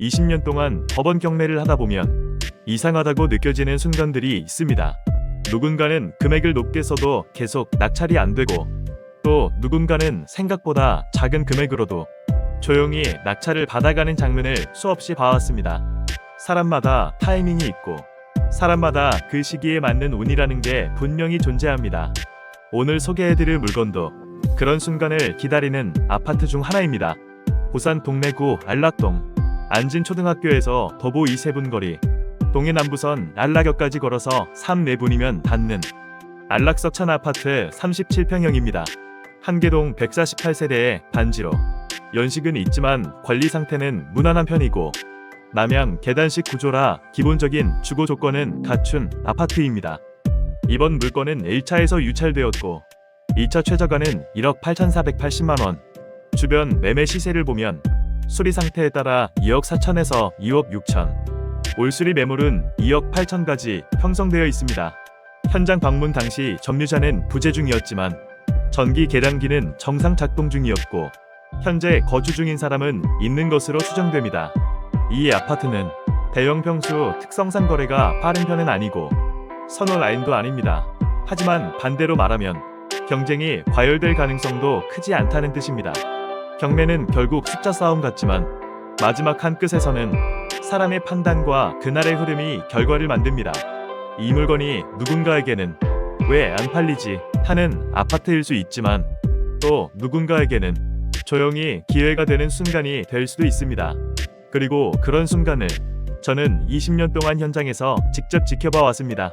20년 동안 법원 경매를 하다 보면 이상하다고 느껴지는 순간들이 있습니다. 누군가는 금액을 높게 써도 계속 낙찰이 안 되고 또 누군가는 생각보다 작은 금액으로도 조용히 낙찰을 받아가는 장면을 수없이 봐왔습니다. 사람마다 타이밍이 있고 사람마다 그 시기에 맞는 운이라는 게 분명히 존재합니다. 오늘 소개해드릴 물건도 그런 순간을 기다리는 아파트 중 하나입니다. 부산 동래구 안락동 안진초등학교에서 도보 2세분 거리 동해남부선 안락역까지 걸어서 3, 4분이면 닿는 안락석천 아파트 37평형입니다. 한계동 148세대의 단지로 연식은 있지만 관리 상태는 무난한 편이고 남양 계단식 구조라 기본적인 주거 조건은 갖춘 아파트입니다. 이번 물건은 1차에서 유찰되었고 2차 최저가는 1억 8,480만 원. 주변 매매 시세를 보면 수리 상태에 따라 2억 4천에서 2억 6천. 올수리 매물은 2억 8천까지 형성되어 있습니다. 현장 방문 당시 점유자는 부재 중이었지만 전기 계량기는 정상 작동 중이었고 현재 거주 중인 사람은 있는 것으로 추정됩니다. 이 아파트는 대형 평수 특성상 거래가 빠른 편은 아니고 선호 라인도 아닙니다. 하지만 반대로 말하면 경쟁이 과열될 가능성도 크지 않다는 뜻입니다. 경매는 결국 숫자 싸움 같지만 마지막 한 끝에서는 사람의 판단과 그날의 흐름이 결과를 만듭니다. 이 물건이 누군가에게는 왜 안 팔리지 하는 아파트일 수 있지만 또 누군가에게는 조용히 기회가 되는 순간이 될 수도 있습니다. 그리고 그런 순간을 저는 20년 동안 현장에서 직접 지켜봐 왔습니다.